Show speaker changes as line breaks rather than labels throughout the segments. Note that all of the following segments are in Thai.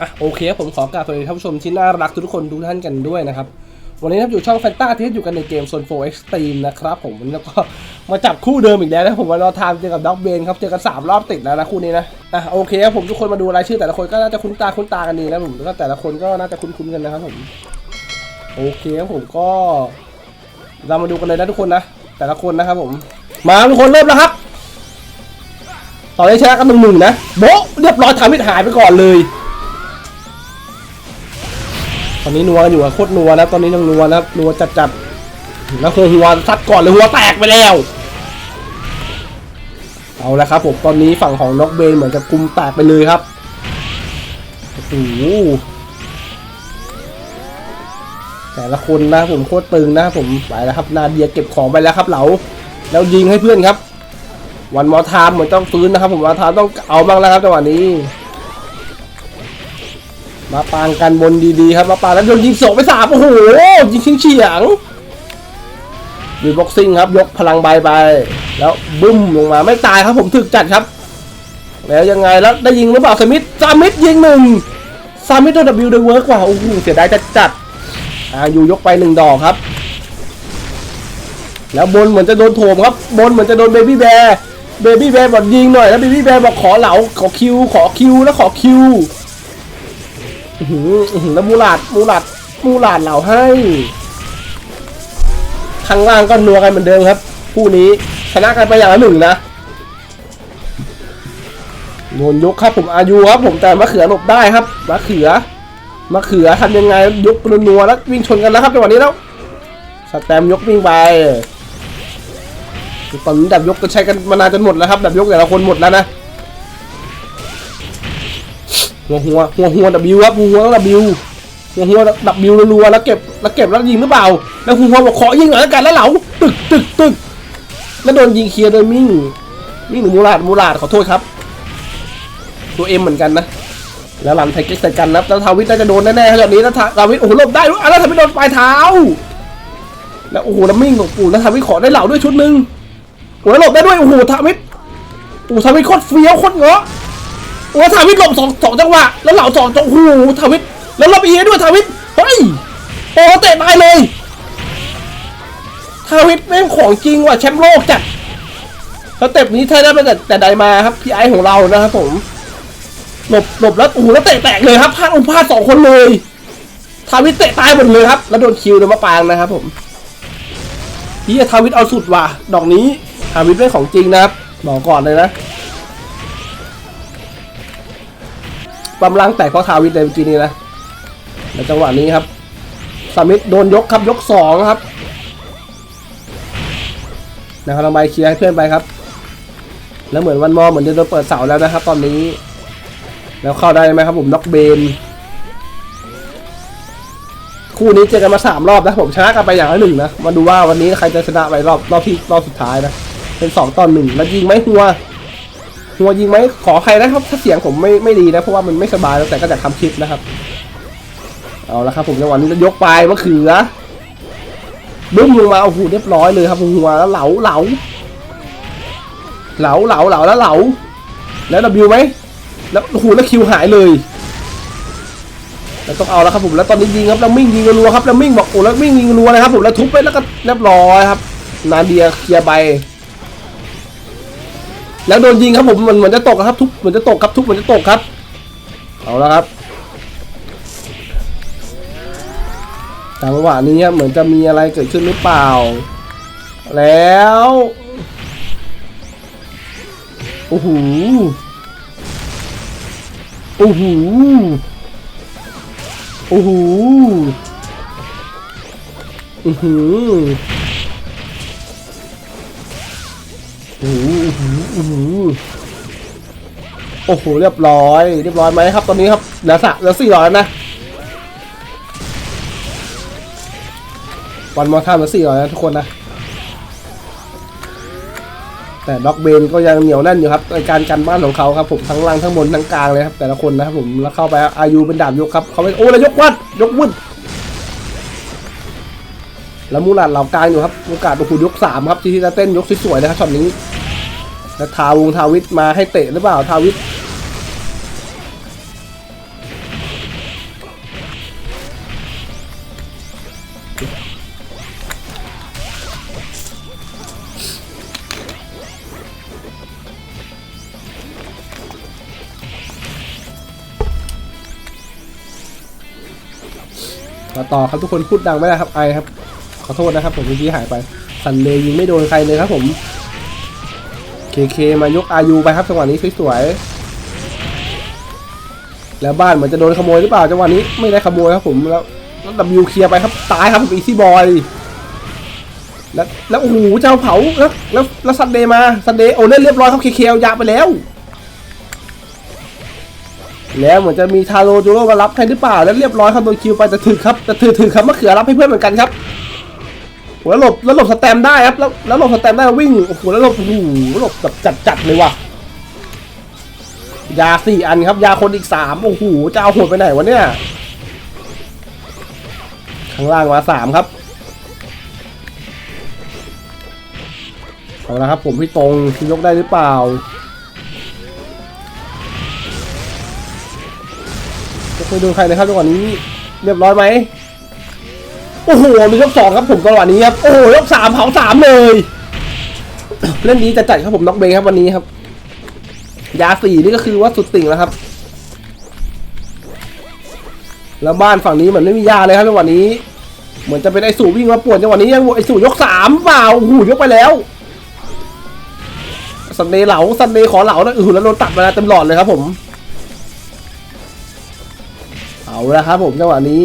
อะโอเคครับผมขอกราบสวัสดีท่านผู้ชมที่น่ารักทุกคนทุกท่านกันด้วยนะครับ วันนี้ครับอยู่ช่องแฟนตาที่อยู่กันในเกมโซนโฟเอ็กซ์ตรีมนะครับผมแล้วก็มาจับคู่เดิมอีกแล้วนะผมวันรอไทม์เจอกับด็อกเบนครับเจอกันสามรอบติดแล้วนะคู่นี้นะอะโอเคครับผมทุกคนมาดูรายชื่อแต่ละคนก็น่าจะคุ้นตาคุ้นตากันดีนะผมแล้วก็แต่ละคนก็น่าจะคุ้นๆกันนะครับผมโอเคครับผมก็ เรามาดูกันเลยนะทุกคนนะแต่ละคนนะครับผม มาทุกคนเริ่มแล้วครับตอนนี้ชนะกันหนึ่งหนึ่งนะโบะเรียบร้อยทำให้หายไปก่อนเลย อนนี้นัวกันอยู่อะโคตรนัวนะตอนนี้ยังนัวนะครับนัวจัดจัดแล้วคือหัวซัดก่อนเลยหัวแตกไปแล้ว เอาละครับผมตอนนี้ฝั่งของน็อกเบนเหมือนจะกุมแตกไปเลยครับโอ้โหแต่ละคนนะผมโคตรตึงนะผมไปแล้วครับนาเดียเก็บของไปแล้วครับเหลาแล้วยิงให้เพื่อนครับ วันมอทามเหมือนต้องฟื้นนะครับ ผมมอทามต้องเอาบ้างแล้วครับจังหวะนี้ มาปางกันบนดีๆครับ มาปางแล้วโดนยิงสองไปสามโอ้โหยิงชิงเฉียงดีบ็อกซิ่งครับ ยกพลังใบไป แล้วบึ้มลงมาไม่ตายครับผมถึกจัดครับ แล้วยังไงแล้วได้ยิงหรือเปล่าสมิธสมิธยิงหนึ่งสมิธโดนดับบิวเดอะเวิร์กว่าโอ้โหเสียดายจัดจัดอ่าอยู่ยกไปหนึ่งดอกครับ แล้วบนเหมือนจะโดนโถมครับ บนเหมือนจะโดนเบบี้แบร์เบบี้แบร์บอกยิงหน่อยแล้วเบบี้แบร์บอกขอเหลาขอคิวขอคิวแล้วขอคิว หือหือแล้วมูลาดมูลาดมูลาดเหล่าให้ข้างล่างก็นัวกันเหมือนเดิมครับคู่นี้ชนะกันไปอย่างละหนึ่งนะโดนยกครับผมอายุครับผมแต่มะเขือหลบได้ครับมะเขือมะเขือทำยังไงยกนัวแล้ววิ่งชนกันแล้วครับจังหวะนี้แล้วสแตมยกวิ่งไปตอนนี้ดับยกก็ใช้กันมานานจนหมดแล้วครับดับยกแต่ละคนหมดแล้วนะ หัวหัวหัวหัวดับบิวครับหัวหัวดับบิวหัวหัวดับบิวรัวๆแล้วเก็บแล้วเก็บแล้วยิงหรือเปล่า แล้วหัวหัวบอกขอยิงหน่อยแล้วกันแล้วเหลาตึกตึกตึกแล้วโดนยิงเคลียร์โดยมิ่งมิ่งหรือมูลาดมูลาดขอโทษครับ ตัวเอ็มเหมือนกันนะแล้วหลังไทเก็กใส่กันนะแล้วทาวิทน่าจะโดนแน่ๆครับแบบนี้แล้วทาวิทโอ้โหหลบได้ด้วยอะแล้วทาวิทโดนปลายเท้า แล้วโอ้โหแล้วมิ่งของปู่แล้วทาวิทขอได้เหล่าด้วยชุดหนึ่งโอ้โหแล้วหลบได้ด้วยโอ้โหทาวิทโอ้ทาวิทโคตรเฟี้ยวโคตรเงาะ โอ้ทาวิทหลบสองสองจังหวะแล้วเหล่าสองจังโอ้โหทาวิทแล้วหลบเอียด้วยทาวิทเฮ้ยโอ้เตะตายเลยทาวิทแม่งของจริงว่ะแชมป์โลกจัดสเต็ปนี้ใช้ได้มาแต่แต่ใดมาครับพี่ไอของเรานะครับผมหลบหลบแล้วโอ้โหแล้วเตะแตกเลยครับพลาดองพลาดสองคนเลยทาวิทเตะตายหมดเลยครับ แล้วโดนคิวโดนมะปางนะครับผมพี่ทาวิทเอาสุดว่ะดอกนี้ทาวิทเป็นของจริงนะครับบอกก่อนเลยนะ ปั๊มล้างแตกเพราะทาวิทเลยเมื่อกี้นี้นะในจังหวะนี้ครับสมิธโดนยกครับยกสองครับนะครับเราไปเคลียร์ให้เพื่อนไปครับ แล้วเหมือนวันมอเหมือนจะโดนเปิดเสาแล้วนะครับ ตอนนี้ แล้วเข้าได้ไหมครับผมน็อกเบนคู่นี้เจอกันมาสามรอบนะผมชนะกันไปอย่างละหนึ่งนะมาดูว่าวันนี้ใครจะชนะไปรอบรอบที่รอบสุดท้ายนะ เป็นสองต่อหนึ่งแล้วยิงไหมหัว หัวยิงไหมขอใครนะครับ ถ้าเสียงผมไม่ไม่ดีนะ เพราะว่ามันไม่สบายแล้วแต่ก็จะทำคลิปนะครับ เอาละครับ ผมจังหวะนี้จะยกไปมะเขือบึ้มลงมาโอ้โหเรียบร้อยเลยครับหัวแล้วเหลาเหลาเหลาเหลาเหลาแล้วเหลาแล้วดับบิวไหมแล้วโอ้โหแล้วคิวหายเลยแล้วต้องเอาแล้วครับผมแล้วตอนนี้ยิงครับแล้วมิ่งยิงรัวครับแล้วมิ่งบอกโอ้แล้วมิ่งยิงรัวเลยครับผมแล้วทุบไปแล้วก็เรียบร้อยครับ นาเดียเคลียร์ไป แล้วโดนยิงครับผมมันเหมือนจะตกครับทุบเหมือนจะตกครับทุบเหมือนจะตกครับ เอาแล้วครับจังหวะนี้ครับเหมือนจะมีอะไรเกิดขึ้นหรือเปล่า แล้วโอ้โหโอ้โหโอ้โหอือหือโอ้โห โอ้โหโอ้โหเรียบร้อย เรียบร้อยไหมครับ ตอนนี้ครับเหลือสะเหลือสี่ร้อยนะวันมอท่าเหลือสี่ร้อยนะทุกคนนะ แต่ด็อกเบนก็ยังเหนียวแน่นอยู่ครับในการกันบ้านของเขาครับ ผมทั้งล่างทั้งบนทั้งกลางเลยครับ แต่ละคนนะครับผมแล้วเข้าไปอายุเป็นดาบยกครับเขาเป็นโอ้แล้วยกวัดยกวุ้นแล้วมูลาดเหล่ากลางอยู่ครับโอกาสโอ้โหยกสามครับที่ที่จะเต้นยกสวยๆนะครับช็อตนี้ แล้วทาวงทาวิทมาให้เตะหรือเปล่าทาวิทต่อครับทุกคนพูดดังไม่ได้ครับไอครับ ขอโทษนะครับผมเมื่อกี้หายไป สันเลยยิงไม่โดนใครเลยครับผม เคเคมายกอายุไปครับจังหวะนี้สวยๆแล้วบ้านเหมือนจะโดนขโมยหรือเปล่าจังหวะนี้ไม่ได้ขโมยครับผมแล้วแล้วดับยูเคลียร์ไปครับตายครับอีซี่บอยแล้วแล้วโอ้โหเจ้าเผาแล้วแล้วแล้วซันเดย์มาซันเดย์โอ้เล่นเรียบร้อยครับเคเคเอายาไปแล้ว แล้วเหมือนจะมีทาโร่จูโร่มารับให้หรือเปล่าแล้วเรียบร้อยครับโดนคิวไปแต่ถือครับแต่ถือถือครับมะเขือรับให้เพื่อนเหมือนกันครับ โหแล้วหลบแล้วหลบสแตมได้ครับแล้วแล้วหลบสแตมได้วิ่งโอ้โหแล้วหลบโอ้โหหลบแบบจัดจัดๆเลยว่ะยาสี่อันครับ ยาคนอีกสามโอ้โหจะเอาหัวไปไหนวะเนี่ยข้างล่างมาสามครับเอาละครับ ผมพี่ตรงพี่ยกได้หรือเปล่าจะไปดูใครเลยครับจังหวะนี้เรียบร้อยไหม โอ้โหมียกสองครับผมจังหวะนี้ครับโอ้โหยกสามเผาสามเลยเล่นนี้จะจัดครับผมน็อกเบย์ครับวันนี้ครับ ยาสี่นี่ก็คือว่าสุดติ่งแล้วครับ แล้วบ้านฝั่งนี้เหมือนไม่มียาเลยครับจังหวะนี้ เหมือนจะเป็นไอสู่วิ่งมาปวนจังหวะนี้ยังไอสู่ยกสามเปล่าโอ้โหยกไปแล้วซันเดเหลาซันเดย์ขอเหลานะอือหือแล้วโดนตัดมาเต็มหลอดเลยครับผม เอาละครับผมจังหวะนี้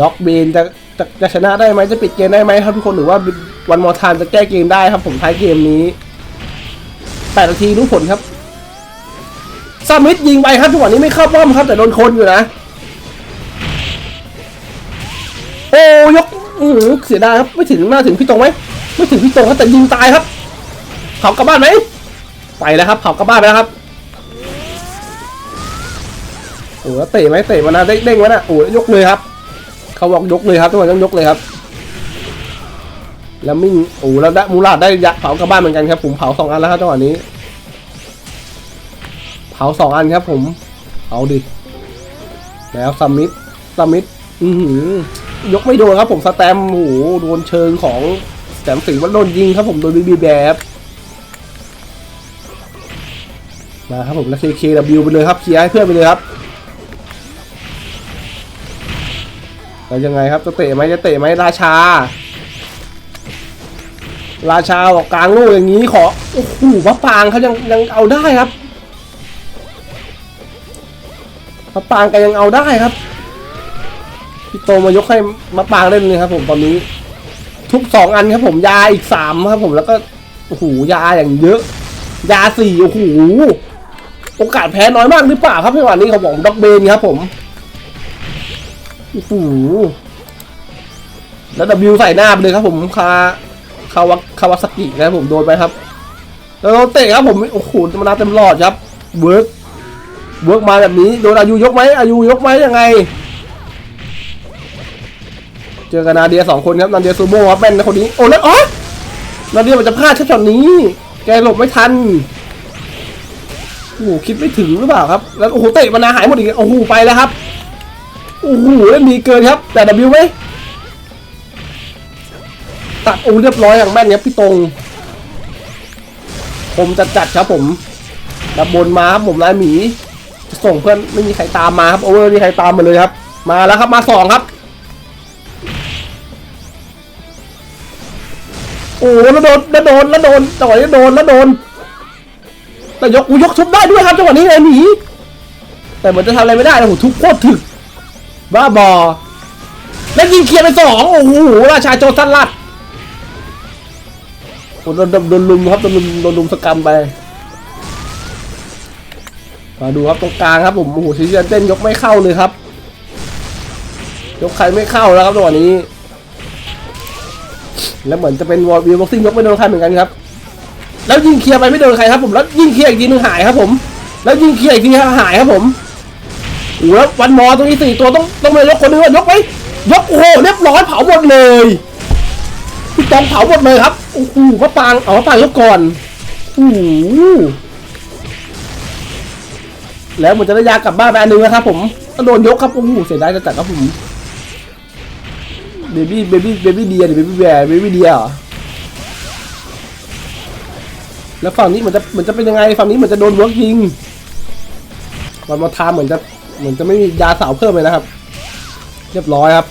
ด็อกเบนจะจะจะชนะได้ไหมจะปิดเกมได้ไหมครับทุกคนหรือว่าวันมอทานจะแก้เกมได้ครับผมท้ายเกมนี้แปดนาทีรู้ผลครับซามิดยิงไปครับจังหวะนี้ไม่เข้าป้อมครับ แต่โดนคนอยู่นะ โอ้ยกอือเสียดายครับ ไม่ถึงหน้าถึงพี่ตรงไหมไม่ถึงพี่ตรงครับแต่ยิงตายครับเผากลับบ้านไหมไปแล้วครับเผากลับบ้านไปแล้วครับโอ้เตะไหมเตะมานะเด้งเด้งวะน่ะโอ้โหยกเลยครับ เขาบอกยกเลยครับทุกคนต้องยกเลยครับ แล้วมิ่งโอ้แล้วได้มูลาดได้ยะเผากลับบ้านเหมือนกันครับ ผมเผาสองอันแล้วครับจังหวะนี้ เผาสองอันครับ ผมเอาดิแล้วซัมมิดซัมมิดอือหือยกไม่โดนครับ ผมสแตมป์โอ้โหโดนเชิงของแสมสีมันโดนยิงครับ ผมโดนบีบีแบบมาครับผมแล้วเคเคดบิวไปเลยครับเคลียร์ให้เพื่อนไปเลยครับ แล้วยังไงครับจะเตะไหมจะเตะไหมราชา ราชาบอกกลางลูกอย่างนี้ขอโอ้โหพระปางเขายังยังเอาได้ครับพระปางแกยังเอาได้ครับพี่โตมายกให้มะปางเล่นเลยครับ ผมตอนนี้ ทุกสองอันครับผมยาอีกสามครับ ผมแล้วก็โอ้โหยาอย่างเยอะ ยาสี่โอ้โหโอกาสแพ้น้อยมากหรือเปล่าครับในวันนี้เขาบอกด็อกเบนครับผม โอ้โหแล้วดับบิวใส่หน้าไปเลยครับผมคาคาวาคาวาสกินะครับผมโดนไปครับ แล้วเตะครับผมโอ้โหมานาเต็มหลอดครับเวิร์กเวิร์กมาแบบนี้โดนอายุยกไหมอายุยกไหมยังไง เจอกันนาเดียสองคนครับนาเดียซูโม่ครับแม่นคนนี้โอ้แล้วอ๋อนาเดียมันจะพลาดแค่ช็อตนี้ แกหลบไม่ทันโอ้โหคิดไม่ถึงหรือเปล่าครับ แล้วโอ้โหเตะมานาหายหมดอีกโอ้โหไปแล้วครับ โอ้โหเล่นดีเกินครับ แต่ W ไหมตัดโอ้เรียบร้อยอย่างแม่นครับพี่ตรง ผมจัดจัดครับผมดับบนมาครับผมลายหมีจะส่งเพื่อนไม่มีใครตามมาครับโอเวอร์ไม่มีใครตามมาเลยครับ มาแล้วครับมาสองครับ โอ้แล้วโดนแล้วโดนแล้วโดนจังหวะนี้โดนแล้วโดนแต่ยกอูยกชุบได้ด้วยครับจังหวะนี้ไอ้หมีแต่เหมือนจะทำอะไรไม่ได้นะโอ้โหทุกโคตรถึก บ้าบอ แล้วยิงเคลียร์ไปสองโอ้โหราชาโจรสันลัดโดนโดนโดนลุมครับโดนลุมโดนลุมสกรรมไปมาดูครับตรงกลางครับผมโอ้โหชิเจนเต้นยกไม่เข้าเลยครับ ยกใครไม่เข้าแล้วครับจัวนี้ แล้วเหมือนจะเป็นวอลวีบ็อกซิ่งยกไม่โดนใครเหมือนกันครับ แล้วยิงเคลียร์ไปไม่โดนใครครับผมแล้วยิงเคลียร์อีกทีนึงหายครับผม แล้วยิงเคลียร์อีกทีหายครับผม โอ้แล้ววันมอตรงนี้สี่ตัวต้องต้องไปยกคนนึงว่ายกไหมยกโอ้โหเรียบร้อยเผาหมดเลยพี่ตองเผาหมดเลยครับโอ้โหพระปางเอาพระปางยกก่อนโอ้โหแล้วมันจะได้ยากลับบ้านไปอันนึงนะครับ ผมก็โดนยกครับโอ้โหเสียดายจะจัดครับผมเบบี้เบบี้เบบี้เดียหรือเบบี้แบร์เบบี้เดียรอแล้วฝั่งนี้เหมือนจะเหมือนจะเป็นยังไงฝั่งนี้เหมือนจะโดนเวิร์กยิงวันมาทามเหมือนจะ เหมือนจะไม่มียาสาวเพิ่มเลยนะครับ เรียบร้อยครับ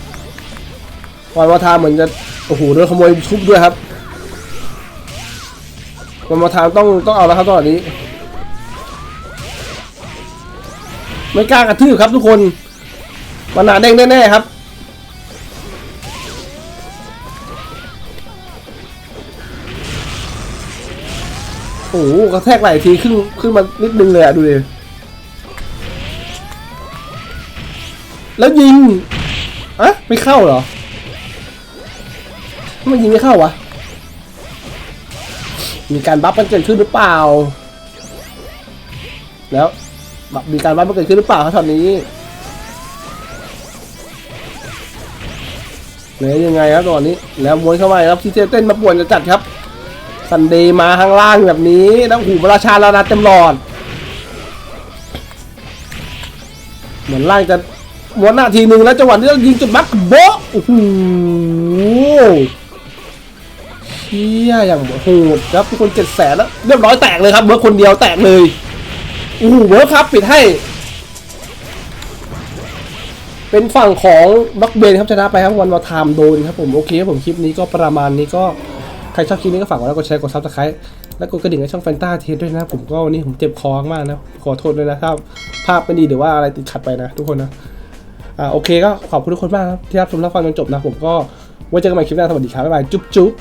วันมาทาเหมือนจะโอ้โหโดนขโมยชุบด้วยครับวันมาทาต้องต้องเอาแล้วครับตอนนี้ ไม่กล้ากระทืบครับทุกคนมันหนาเด้งแน่ๆครับโอ้โหกระแทกไหล่ทีขึ้นขึ้นมานิดนึงเลยอะดูดิ แล้วยิงอะไม่เข้าเหรอทำไมันยิงไม่เข้าวะ มีการบัฟมันเกิดขึ้นหรือเปล่า แล้วบัฟมีการบัฟมันเกิดขึ้นหรือเปล่าครับตอนนี้เหนือยังไงครับตอนนี้ แล้วมวยเข้ามาครับที่เต้นมาป่วนจะจัดครับซันเดย์มาข้างล่างแบบนี้แล้วหูราชาลานาเต็มหลอด เหมือนล่างจะ ม้วนหน้าทีหนึ่งแล้วจังหวะนี้ต้องยิงจุดบักโบ๊ะโอ้โหเชี่ยอย่างโหดครับทุกคนเจ็ดแสนแล้วเรียบร้อยแตกเลยครับเบิร์คนเดียวแตกเลยโอ้โหเบิร์ครับปิดให้ เป็นฝั่งของบล็อกเบนครับชนะไปครับวันวอทามโดนครับผมโอเคครับผมคลิปนี้ก็ประมาณนี้ก็ใครชอบคลิปนี้ก็ฝากกดไลค์กดแชร์กดซับสไครต์และกดกระดิ่งให้ช่องแฟนตาเทสด้วยนะผมก็วันนี้ผมเจ็บคอมากนะขอโทษด้วยนะถ้าภาพไม่ดีหรือว่าอะไรติดขัดไปนะ ทุกคนนะ โอเคก็ขอบคุณทุกคนมากครับที่รับชมรับฟังจนจบนะผมก็ไว้เจอกันใหม่คลิปหน้าสวัสดีครับบ๊ายบายจุ๊บจุ๊บ